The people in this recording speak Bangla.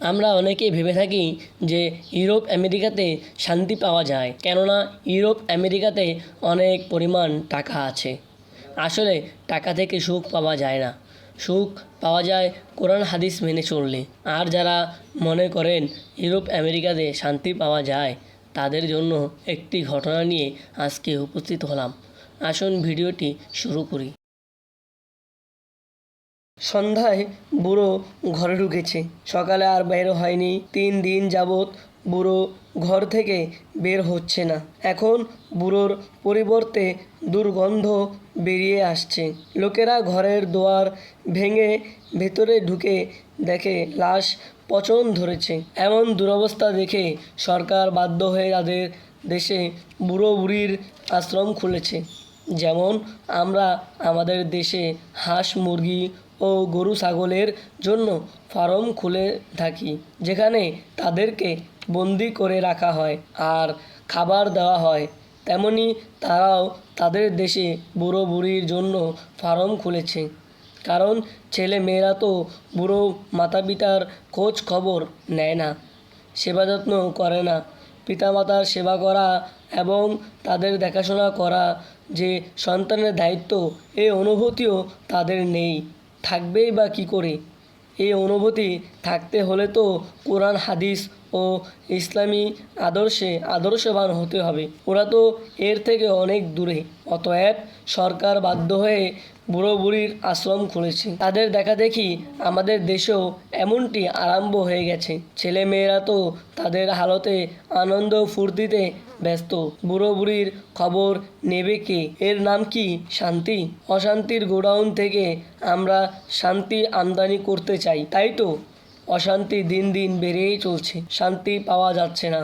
আমরা অনেকেই ভেবে থাকি যে ইউরোপ, আমেরিকাতে শান্তি পাওয়া যায়, কেননা ইউরোপ, আমেরিকাতে অনেক পরিমাণ টাকা আছে। আসলে টাকা থেকে সুখ পাওয়া যায় না। সুখ পাওয়া যায় কোরআন হাদিস মেনে চললে। আর যারা মনে করেন ইউরোপ, আমেরিকাতে শান্তি পাওয়া যায়, তাদের জন্য একটি ঘটনা নিয়ে আজকে উপস্থিত হলাম। আসুন ভিডিওটি শুরু করি। সন্ধ্যায় বুড়ো ঘরে ঢুকেছে। সকালে আর বের হয়নি। তিন দিন যাবৎ বুড়ো ঘর থেকে বের হচ্ছে না। এখন বুড়োর পরিবর্তে দুর্গন্ধ বেরিয়ে আসছে। লোকেরা ঘরের দুয়ার ভেঙে ভেতরে ঢুকে দেখে লাশ পচন ধরেছে। এমন দুরবস্থা দেখে সরকার বাধ্য হয়ে তাদের দেশে বুড়ো বুড়ির আশ্রম খুলেছে। যেমন আমরা আমাদের দেশে হাঁস মুরগি ও গরু ছাগলের জন্য ফার্ম খুলে থাকি, যেখানে তাদেরকে বন্দি করে রাখা হয় আর খাবার দেওয়া হয়। তেমনি তারাও তাদের দেশে বুড়ো বুড়ির জন্য ফার্ম খুলেছে। কারণ ছেলে মেয়েরা তো বুড়ো মাতা পিতার খোঁজ খবর নেয় না, সেবা যত্ন করে না। পিতামাতার সেবা করা এবং তাদের দেখাশোনা করা যে সন্তানের দায়িত্ব এই অনুভূতিও তাদের নেই। থাকবেই বা কী করে? এই অনুভূতি থাকতে হলে তো কোরআন হাদিস ও ইসলামী আদর্শে আদর্শবান হতে হবে। ওরা তো এর থেকে অনেক দূরে। অতএব সরকার বাধ্য হয়ে বুড়ো বুড়ির আশ্রম খুলেছে। তাদের দেখা দেখি আমাদের দেশেও এমনটি আরম্ভ হয়ে গেছে। ছেলে মেয়েরা তো তাদের হালতে আনন্দ ফুর্তিতে ব্যস্ত। বুড়ো বুড়ির খবর নেবে কে? এর নাম কি শান্তি? অশান্তির গোডাউন থেকে আমরা শান্তি আমদানি করতে চাই, তাই তো? অশান্তি দিন দিন বেড়েই চলছে শান্তি পাওয়া যাচ্ছে না।